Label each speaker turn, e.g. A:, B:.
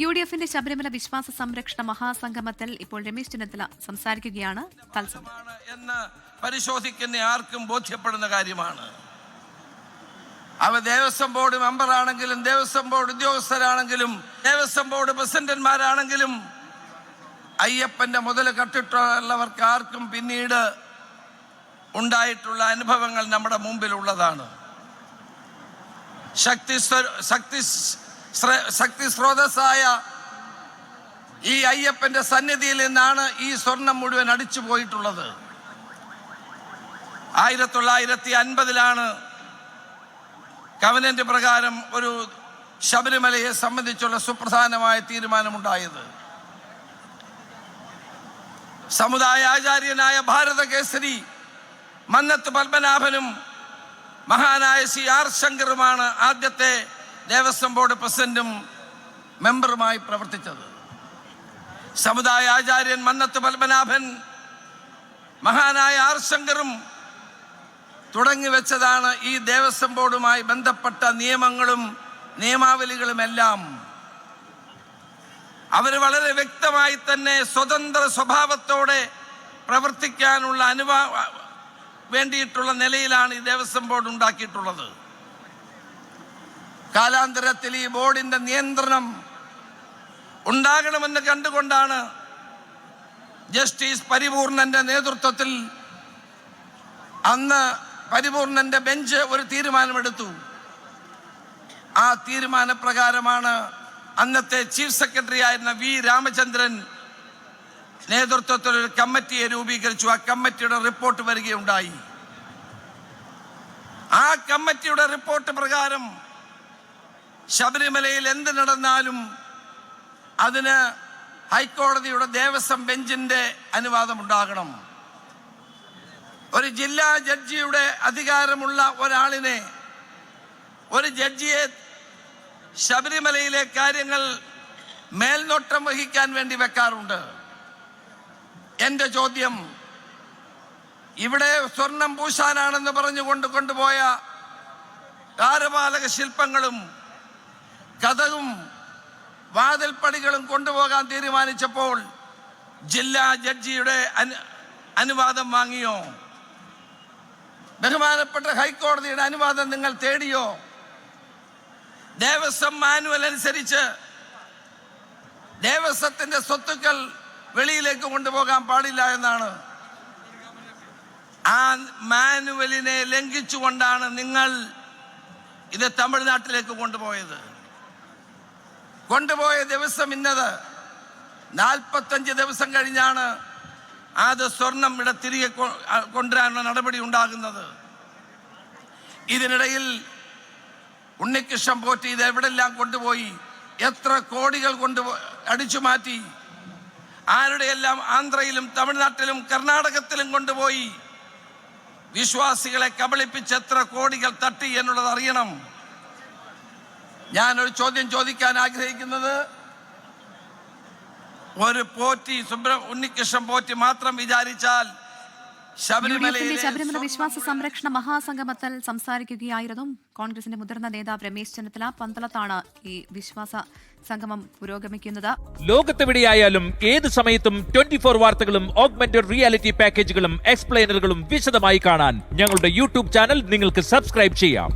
A: U D എഫിന്റെ ശബരിമല വിശ്വാസ സംരക്ഷണ മഹാസംഗമത്തിൽ ഇപ്പോൾ രമേശ് ചെന്നിത്തല സംസാരിക്കുകയാണ്.
B: എന്ന് പരിശോധിക്കുന്ന ആർക്കും ബോധ്യപ്പെടുന്ന കാര്യമാണ്. അവ ദേവസ്വം ബോർഡ് മെമ്പറാണെങ്കിലും ദേവസ്വം ബോർഡ് ഉദ്യോഗസ്ഥരാണെങ്കിലും ദേവസ്വം ബോർഡ് പ്രസിഡന്റന്മാരാണെങ്കിലും അയ്യപ്പന്റെ മുതൽ കട്ടിട്ടുള്ളവർക്ക് ആർക്കും പിന്നീട് ഉണ്ടായിട്ടുള്ള അനുഭവങ്ങൾ നമ്മുടെ മുമ്പിലുള്ളതാണ്. ശക്തി ശക്തി ശക്തി സ്രോതസ്സായ ഈ അയ്യപ്പന്റെ സന്നിധിയിൽ നിന്നാണ് ഈ സ്വർണം മുഴുവൻ അടിച്ചു പോയിട്ടുള്ളത്. ആയിരത്തി തൊള്ളായിരത്തി അൻപതിലാണ് കവനന്റ് പ്രകാരം ഒരു ശബരിമലയെ സംബന്ധിച്ചുള്ള സുപ്രധാനമായ തീരുമാനമുണ്ടായത്. സമുദായ ആചാര്യനായ ഭാരതകേസരി മന്നത്ത് പത്മനാഭനും മഹാനായ സി ആർ ശങ്കറുമാണ് ആദ്യത്തെ ദേവസ്വം ബോർഡ് പ്രസിഡന്റും മെമ്പറുമായി പ്രവർത്തിച്ചത്. സമുദായ ആചാര്യൻ മന്നത്ത് പത്മനാഭൻ മഹാനായ ആർ ശങ്കറും തുടങ്ങി വെച്ചതാണ് ഈ ദേവസ്വം ബോർഡുമായി ബന്ധപ്പെട്ട നിയമങ്ങളും നിയമാവലികളുമെല്ലാം. അവർ വളരെ വ്യക്തമായി തന്നെ സ്വതന്ത്ര സ്വഭാവത്തോടെ പ്രവർത്തിക്കാനുള്ള അനുവാ വേണ്ടിയിട്ടുള്ള നിലയിലാണ് ഈ ദേവസ്വം ബോർഡ് ഉണ്ടാക്കിയിട്ടുള്ളത്. കാലാന്തരത്തിൽ ഈ ബോർഡിന്റെ നിയന്ത്രണം ഉണ്ടാകണമെന്ന് കണ്ടുകൊണ്ടാണ് ജസ്റ്റിസ് പരിപൂർണന്റെ നേതൃത്വത്തിൽ അന്ന് പരിപൂർണന്റെ ബെഞ്ച് ഒരു തീരുമാനമെടുത്തു. ആ തീരുമാനപ്രകാരമാണ് അന്നത്തെ ചീഫ് സെക്രട്ടറി ആയിരുന്ന വി രാമചന്ദ്രൻ നേതൃത്വത്തിൽ ഒരു കമ്മിറ്റിയെ രൂപീകരിച്ചു. ആ കമ്മിറ്റിയുടെ റിപ്പോർട്ട് വരികയുണ്ടായി. ആ കമ്മിറ്റിയുടെ റിപ്പോർട്ട് പ്രകാരം ശബരിമലയിൽ എന്ത് നടന്നാലും അതിന് ഹൈക്കോടതിയുടെ ദേവസ്വം ബെഞ്ചിന്റെ അനുവാദം ഉണ്ടാകണം ഒരു ജില്ലാ ജഡ്ജിയുടെ അധികാരമുള്ള ഒരാളിനെ ഒരു ജഡ്ജിയെ ശബരിമലയിലെ കാര്യങ്ങൾ മേൽനോട്ടം വഹിക്കാൻ വേണ്ടി വെക്കാറുണ്ട്. എന്റെ ചോദ്യം ഇവിടെ സ്വർണം പൂശാനാണെന്ന് പറഞ്ഞുകൊണ്ട് കൊണ്ടുപോയ കാരപാലക ശില്പങ്ങളും കഥകും വാതിൽപ്പടികളും കൊണ്ടുപോകാൻ തീരുമാനിച്ചപ്പോൾ ജില്ലാ ജഡ്ജിയുടെ അനു അനുവാദം വാങ്ങിയോ? ബഹുമാനപ്പെട്ട ഹൈക്കോടതിയുടെ അനുവാദം നിങ്ങൾ തേടിയോ? ദേവസ്വം മാനുവൽ അനുസരിച്ച് ദേവസ്വത്തിന്റെ സ്വത്തുക്കൾ വെളിയിലേക്ക് കൊണ്ടുപോകാൻ പാടില്ല എന്നാണ്. ആ മാനുവലിനെ ലംഘിച്ചുകൊണ്ടാണ് നിങ്ങൾ ഇത് തമിഴ്നാട്ടിലേക്ക് കൊണ്ടുപോയത്. കൊണ്ടുപോയ ദിവസം ഇന്നത് നാൽപ്പത്തഞ്ച് ദിവസം കഴിഞ്ഞാണ് അത് സ്വർണം ഇവിടെ തിരികെ കൊണ്ടുവരാനുള്ള നടപടി ഉണ്ടാകുന്നത്. ഇതിനിടയിൽ ഉണ്ണികൃഷ്ണൻ പോറ്റി ഇത് എവിടെല്ലാം കൊണ്ടുപോയി? എത്ര കോടികൾ കൊണ്ട് അടിച്ചു മാറ്റി? ആരുടെയെല്ലാം ആന്ധ്രയിലും തമിഴ്നാട്ടിലും കർണാടകത്തിലും കൊണ്ടുപോയി? വിശ്വാസികളെ കബളിപ്പിച്ച് എത്ര കോടികൾ തട്ടി എന്നുള്ളത് അറിയണം. ഞാനൊരു ചോദ്യം ചോദിക്കാൻ ആഗ്രഹിക്കുന്നത് ഒരു പോറ്റി സുബ്ര ഉണ്ണികൃഷ്ണൻ പോറ്റി മാത്രം വിചാരിച്ചാൽ
A: ശബരിമല വിശ്വാസ സംരക്ഷണ മഹാസംഗമത്തിൽ സംസാരിക്കുകയായിരുന്നു കോൺഗ്രസിന്റെ മുതിർന്ന നേതാവ് രമേശ് ചെന്നിത്തല. പന്തളത്താണ് ഈ വിശ്വാസ സംഗമം പുരോഗമിക്കുന്നത്.
C: ലോകത്തെവിടെയായാലും ഏത് സമയത്തും ട്വന്റി ഫോർ വാർത്തകളും ഓഗ്മെന്റഡ് റിയാലിറ്റി പാക്കേജുകളും എക്സ്പ്ലെയിനറുകളും വിശദമായി കാണാൻ ഞങ്ങളുടെ യൂട്യൂബ് ചാനൽ നിങ്ങൾക്ക് സബ്സ്ക്രൈബ് ചെയ്യാം.